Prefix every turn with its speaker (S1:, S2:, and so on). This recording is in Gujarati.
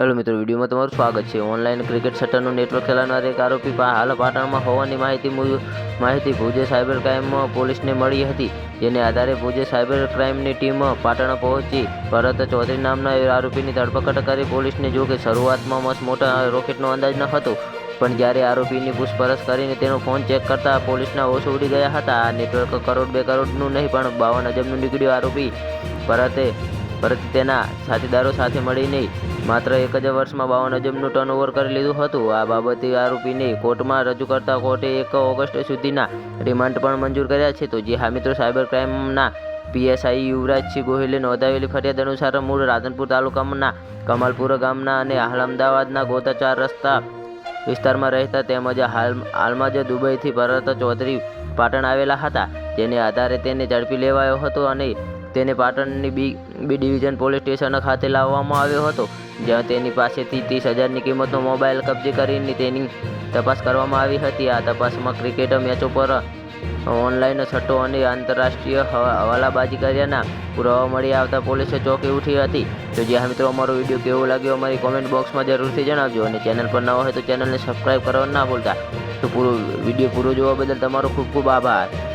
S1: હેલો મિત્રો, વિડીયોમાં તમારું સ્વાગત છે. ઓનલાઈન ક્રિકેટ સટ્ટાનું નેટવર્ક ચલાવનાર એક આરોપી હાલ પાટણમાં હોવાની માહિતી માહિતી ભુજે સાયબર ક્રાઇમ પોલીસને મળી હતી, જેને આધારે ભુજે સાયબર ક્રાઇમની ટીમ પાટણ પહોંચી. ભરત ચૌધરી નામના આરોપીની ધરપકડ કરી પોલીસને જો કે શરૂઆતમાં મસ્ત મોટા રોકેટનો અંદાજ ન હતો, પણ જ્યારે આરોપીની પૂછપરછ કરીને તેનો ફોન ચેક કરતા પોલીસના ઓછો ઉડી ગયા હતા. આ નેટવર્ક કરોડ બે કરોડનું નહીં, પણ બાવન અજબનું નીકળ્યું આરોપી ભરતે ભરત તેના સાથીદારો સાથે મળીને માત્ર એક જ વર્ષમાં બાવન અજબનું ટર્નઓવર કરી લીધું હતું. આ બાબતે આરોપીને કોર્ટમાં રજૂ કરતા કોર્ટે એક ઓગસ્ટ સુધીના રિમાન્ડ પણ મંજૂર કર્યા છે. તો જે હા મિત્રો, સાયબર ક્રાઇમના પીએસઆઈ યુવરાજસિંહ ગોહિલે નોંધાવેલી ફરિયાદ અનુસાર મૂળ રાધનપુર તાલુકાના કમાલપુર ગામના અને હાલ અમદાવાદના ગોતાચાર રસ્તા વિસ્તારમાં રહેતા તેમજ હાલ, હાલમાં જ દુબઈથી ભરત ચૌધરી પાટણ આવેલા હતા. જેને આધારે તેને ઝડપી લેવાયો હતો અને તેને પાટણની B B division police station ખાતે લાવવામાં આવ્યો હતો, જ્યાં તેની પાસેથી ત્રીસ હજારની કિંમતનો મોબાઈલ કબજે કરીને તેની તપાસ કરવામાં આવી હતી. આ તપાસમાં ક્રિકેટ મેચો પર ઓનલાઈન સટ્ટો અને આંતરરાષ્ટ્રીય હવા- હવાલાબાજી કર્યાના પુરાવા મળી આવતા પોલીસે ચોંકી ઉઠી હતી. તો જ્યાં મિત્રો, અમારો વીડિયો કેવો લાગ્યો અમારી કોમેન્ટ બોક્સમાં જરૂરથી જણાવજો અને ચેનલ પર ન હોય તો ચેનલને સબસ્ક્રાઈબ કરવા ના ભૂલતા. તો પૂરો વીડિયો પૂરો જોવા બદલ તમારો ખૂબ ખૂબ આભાર.